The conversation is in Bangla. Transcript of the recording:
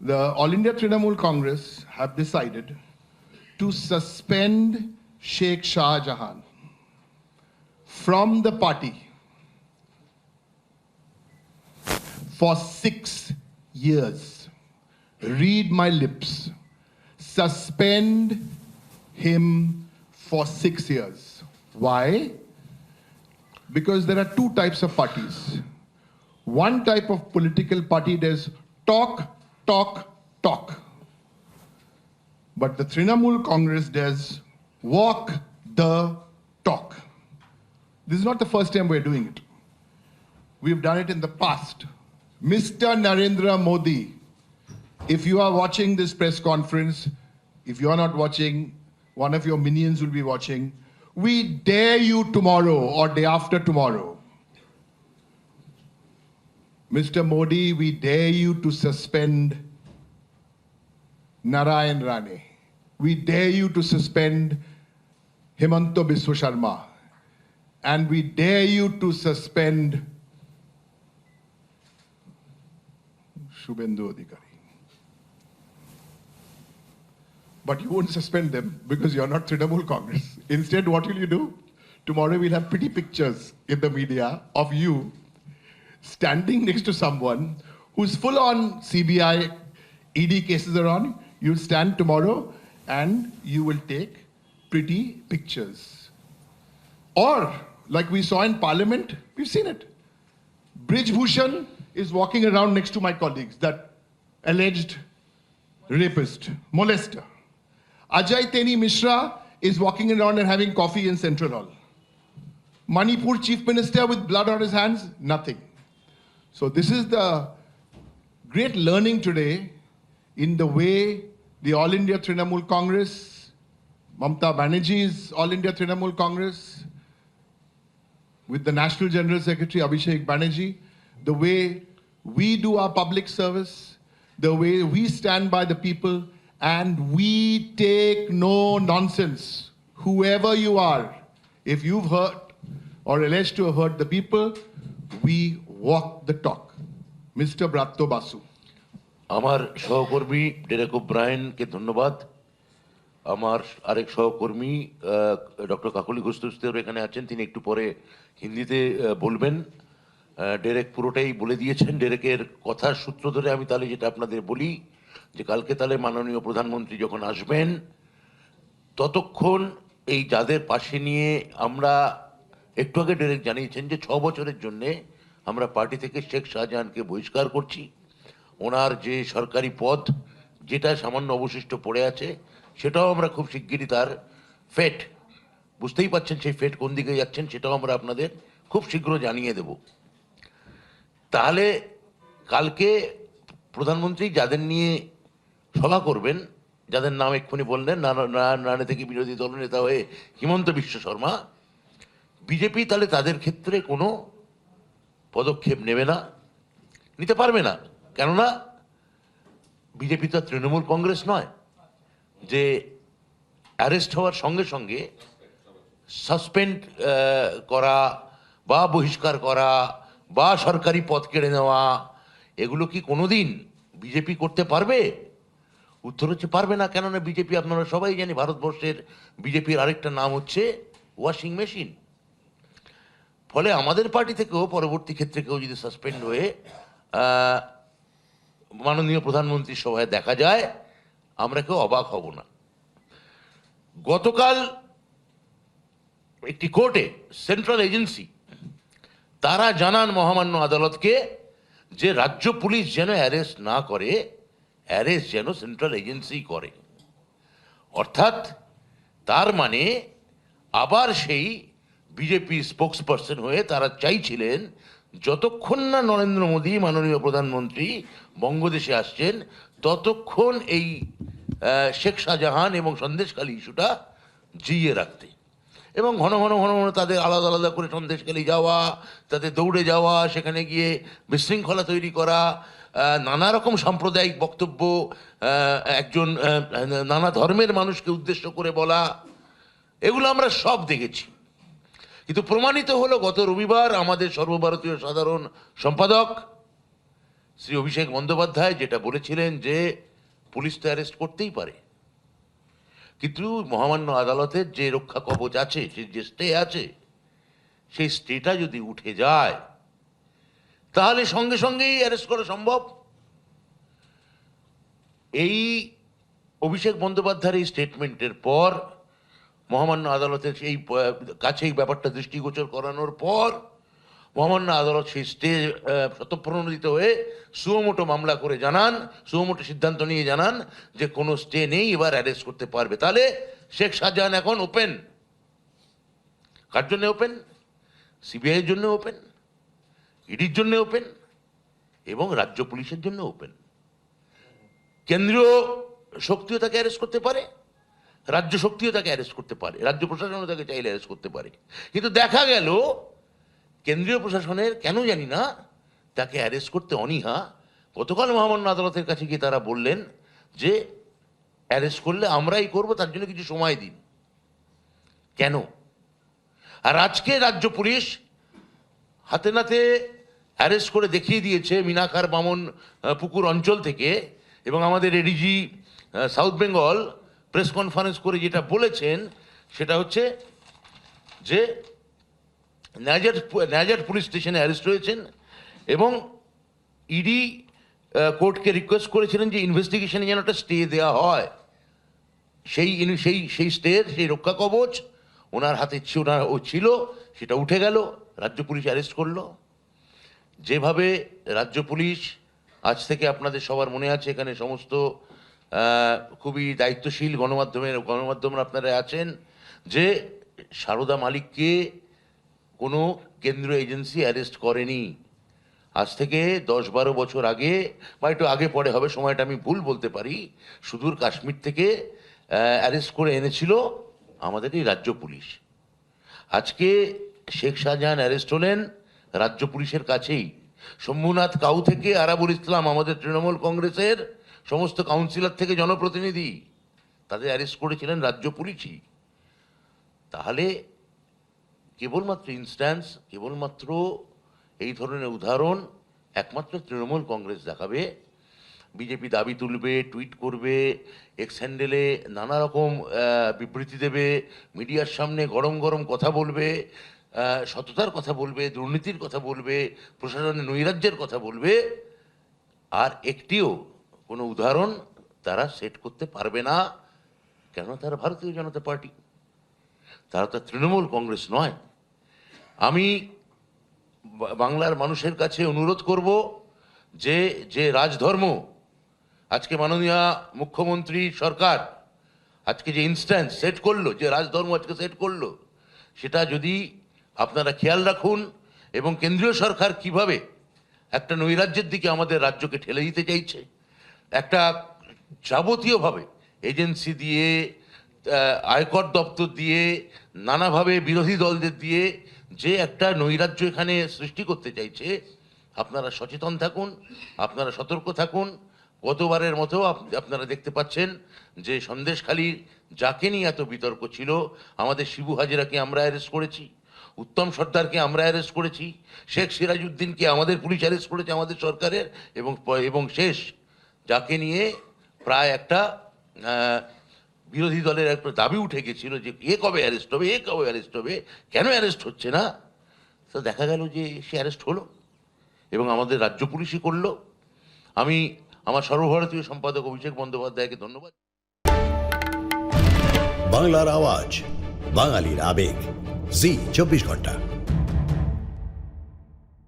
the All India Trinamool Congress have decided to suspend Sheikh Shah Jahan from the party for six years. Read my lips. Suspend him for six years. Why? Because there are two types of parties. One type of political party does talk, talk, talk. But the Trinamool Congress does walk the talk. This is not the first time we're doing it. We've done it in the past. Mr. Narendra Modi, if you are watching this press conference, if you are not watching, one of your minions will be watching. We dare you tomorrow or day after tomorrow. Mr. Modi, we dare you to suspend Narayan Rane. We dare you to suspend Himanto Biswa Sharma. And we dare you to suspend Shubhendu Adhikari. But you won't suspend them because you're not Trinamool Congress. Instead, what will you do? Tomorrow we'll have pretty pictures in the media of you standing next to someone who's full on CBI, ED cases are on. You'll stand tomorrow and you will take pretty pictures. Or, like we saw in Parliament, we've seen it. Bridge Bhushan is walking around next to my colleagues, that alleged rapist, molester. Ajay Teni Mishra is walking around and having coffee in Central Hall. Manipur chief minister with blood on his hands, nothing. So this is the great learning today in the way the All India Trinamool Congress, Mamta Banerjee's All India Trinamool Congress, with the National General Secretary Abhishek Banerjee, the way we do our public service, the way we stand by the people, and we take no nonsense. Whoever you are, if you've hurt or alleged to have hurt the people, we walk the talk. Mr. Bratto Basu. আমার সহকর্মী ডেরেক ব্রায়নকে ধন্যবাদ আমার আরেক সহকর্মী ডক্টর কাকলি ঘোষতেও এখানে আছেন, তিনি একটু পরে হিন্দিতে বলবেন ডেরেক পুরোটাই বলে দিয়েছেন ডেরেকের কথার সূত্র ধরে আমি তাহলে যেটা আপনাদের বলি, যে কালকে তাহলে মাননীয় প্রধানমন্ত্রী যখন আসবেন, ততক্ষণ এই যাদের পাশে নিয়ে আমরা একটু আগে ডেরেক জানিয়েছেন যে ছ বছরের জন্যে আমরা পার্টি থেকে শেখ শাহজাহানকে বহিষ্কার করছি। ওনার যে সরকারি পদ, যেটা সামান্য অবশিষ্ট পড়ে আছে, সেটাও আমরা খুব শিগগিরই তার ফেট। বুঝতেই পাচ্ছেন সেই ফেট কোন দিকে যাচ্ছেন, সেটাও আমরা আপনাদের খুব শীঘ্র জানিয়ে দেব। তাহলে কালকে প্রধানমন্ত্রী যাদের নিয়ে সভা করবেন, যাদের নাম এক্ষুনি বললেন নানা থেকে বিরোধী দলনেতা হয়ে হিমন্ত বিশ্ব শর্মা, বিজেপি তাহলে তাদের ক্ষেত্রে কোনো পদক্ষেপ নেবে না, নিতে পারবে না। কেননা, বিজেপি তো তৃণমূল কংগ্রেস নয়, যে অ্যারেস্ট হওয়ার সঙ্গে সঙ্গে সাসপেন্ড করা বা বহিষ্কার করা বা সরকারি পদ কেড়ে নেওয়া, এগুলো কি কোনোদিন বিজেপি করতে পারবে? উত্তর হচ্ছে পারবে না, কেননা বিজেপি আপনারা সবাই জানি ভারতবর্ষের বিজেপির আরেকটা নাম হচ্ছে ওয়াশিং মেশিন। ফলে আমাদের পার্টি থেকেও পরবর্তী ক্ষেত্রে কেউ যদি সাসপেন্ড হয়ে মাননীয় প্রধানমন্ত্রীর সভায় দেখা যায়, আমরা কেউ অবাক হব না। গতকাল একটি কোর্টে সেন্ট্রাল এজেন্সি তারা জানান মহামান্য আদালতকে যে রাজ্য পুলিশ যেন অ্যারেস্ট না করে অ্যারেস্ট যেন সেন্ট্রাল এজেন্সি করে। অর্থাৎ তার মানে আবার সেই বিজেপি স্পোক্স পার্সন হয়ে তারা চাইছিলেন, যতক্ষণ না নরেন্দ্র মোদী মাননীয় প্রধানমন্ত্রী বঙ্গদেশে আসছেন, ততক্ষণ এই শেখ শাহজাহান এবং সন্দেশখালী ইস্যুটা জিইয়ে রাখতে। এবং ঘন ঘন ঘন ঘন তাদের আলাদা আলাদা করে সন্দেশখালী যাওয়া, তাদের দৌড়ে যাওয়া, সেখানে গিয়ে বিশৃঙ্খলা তৈরি করা নানা রকম সাম্প্রদায়িক বক্তব্য একজন নানা ধর্মের মানুষকে উদ্দেশ্য করে বলা, এগুলো আমরা সব দেখেছি। কিন্তু প্রমাণিত হলো, গত রবিবার আমাদের সর্বভারতীয় সাধারণ সম্পাদক শ্রী অভিষেক বন্দ্যোপাধ্যায় যেটা বলেছিলেন যে পুলিশ তো অ্যারেস্ট করতেই পারে। কিন্তু মহামান্য আদালতের যে রক্ষা কবচ আছে সে যে স্টে আছে, সেই স্টেটা যদি উঠে যায়, তাহলে সঙ্গে সঙ্গেই অ্যারেস্ট করা সম্ভব। এই অভিষেক বন্দ্যোপাধ্যায়ের এই স্টেটমেন্টের পর মহামান্য আদালতের সেই কাছেই ব্যাপারটা দৃষ্টিগোচর করানোর পর মহামান্য আদালত সেই স্টে শতপ্রণোদিত হয়ে সুমোটো মামলা করে জানান, সুমোটো সিদ্ধান্ত নিয়ে জানান যে কোনো স্টে নেই, এবার অ্যারেস্ট করতে পারবে। তাহলে শেখ শাহজাহান এখন ওপেন কার জন্য ওপেন সিবিআইয়ের জন্য ওপেন ইডির জন্য ওপেন এবং রাজ্য পুলিশের জন্য ওপেন কেন্দ্রীয় শক্তিও তাকে অ্যারেস্ট করতে পারে? রাজ্য শক্তিও তাকে অ্যারেস্ট করতে পারে, রাজ্য প্রশাসনও তাকে চাইলে অ্যারেস্ট করতে পারে। কিন্তু দেখা গেল, কেন্দ্রীয় প্রশাসনের, কেন জানি না, তাকে অ্যারেস্ট করতে অনীহা। গতকাল মহামান্য আদালতের কাছে গিয়ে তারা বললেন যে অ্যারেস্ট করলে আমরাই করব, তার জন্য কিছু সময় দিন। কেন? আর আজকে রাজ্য পুলিশ হাতে নাতে অ্যারেস্ট করে দেখিয়ে দিয়েছে মিনাকার বামন পুকুর অঞ্চল থেকে এবং আমাদের ADG south Bengal press conference করে যেটা বলেছেন, সেটা হচ্ছে যে Nazat Nazat police station arrest হয়েছেন এবং ইডি কোর্টকে রিকোয়েস্ট করেছিলেন যে ইনভেস্টিগেশনে যেন একটা স্টে দেওয়া হয়। সেই সেই সেই স্টের, সেই রক্ষা কবচ ওনার হাতে ওনার ও ছিল, সেটা উঠে গেল, রাজ্য পুলিশ অ্যারেস্ট করল। যেভাবে রাজ্য পুলিশ, আজ থেকে আপনাদের সবার মনে আছে, এখানে সমস্ত খুবই দায়িত্বশীল গণমাধ্যমের, গণমাধ্যমরা আপনারা আছেন যে সারদা মালিককে কোনো কেন্দ্রীয় এজেন্সি অ্যারেস্ট করেনি। আজ থেকে দশ বারো বছর আগে বা একটু আগে পরে হবে, সময়টা আমি ভুল বলতে পারি, সুদূর কাশ্মীর থেকে অ্যারেস্ট করে এনেছিল আমাদের এই রাজ্য পুলিশ। আজকে শেখ শাহজাহান অ্যারেস্ট হলেন রাজ্য পুলিশের কাছেই। শম্ভুনাথ কাউ থেকে আরাবুল ইসলাম, আমাদের তৃণমূল কংগ্রেসের সমস্ত কাউন্সিলর থেকে জনপ্রতিনিধি, তাদের অ্যারেস্ট করেছিলেন রাজ্য পুলিশই। তাহলে কেবলমাত্র ইনস্ট্যান্স কেবলমাত্র এই ধরনের উদাহরণ, একমাত্র তৃণমূল কংগ্রেস দেখাবে। বিজেপি দাবি তুলবে টুইট করবে এক্স হ্যান্ডেলে নানা রকম বিবৃতি দেবে, মিডিয়ার সামনে গরম গরম কথা বলবে সততার কথা বলবে, দুর্নীতির কথা বলবে, প্রশাসনের নৈরাজ্যের কথা বলবে। আর একটিও কোনো উদাহরণ তারা সেট করতে পারবে না। কেন? তারা ভারতীয় জনতা পার্টি। তারা তো তৃণমূল কংগ্রেস নয়। আমি বাংলার মানুষের কাছে অনুরোধ করব যে যে রাজধর্ম, আজকে মাননীয় মুখ্যমন্ত্রী সরকার আজকে যে ইনস্ট্যান্স সেট করল, যে রাজধর্ম আজকে সেট করল, সেটা যদি আপনারা খেয়াল রাখুন এবং কেন্দ্রীয় সরকার কীভাবে একটা নৈরাজ্যের দিকে আমাদের রাজ্যকে ঠেলে দিতে চাইছে। একটা যাবতীয়ভাবে এজেন্সি দিয়ে আয়কর দপ্তর দিয়ে, নানাভাবে বিরোধী দলদের দিয়ে যে একটা নৈরাজ্য এখানে সৃষ্টি করতে চাইছে, আপনারা সচেতন থাকুন, আপনারা সতর্ক থাকুন। গতবারের মতো আপ- আপনারা দেখতে পাচ্ছেন যে সন্দেশখালী যাকে নিয়ে এত বিতর্ক ছিল, আমাদের শিবু হাজিরাকে আমরা অ্যারেস্ট করেছি, উত্তম সর্দারকে আমরা অ্যারেস্ট করেছি, শেখ সিরাজউদ্দিনকে আমাদের পুলিশ অ্যারেস্ট করেছে আমাদের সরকারের এবং এবং শেষ যাকে নিয়ে প্রায় একটা বিরোধী দলের একটা দাবি উঠে গেছিল যে এ কবে অ্যারেস্ট হবে, এ কবে অ্যারেস্ট হবে, কেন অ্যারেস্ট হচ্ছে না? তো দেখা গেল যে সে অ্যারেস্ট হলো এবং আমাদের রাজ্য পুলিশই করল। আমি আমার সর্বভারতীয় সম্পাদক অভিষেক বন্দ্যোপাধ্যায়কে ধন্যবাদ। বাংলার আওয়াজ, বাঙালির আবেগ, জি, চব্বিশ ঘণ্টা।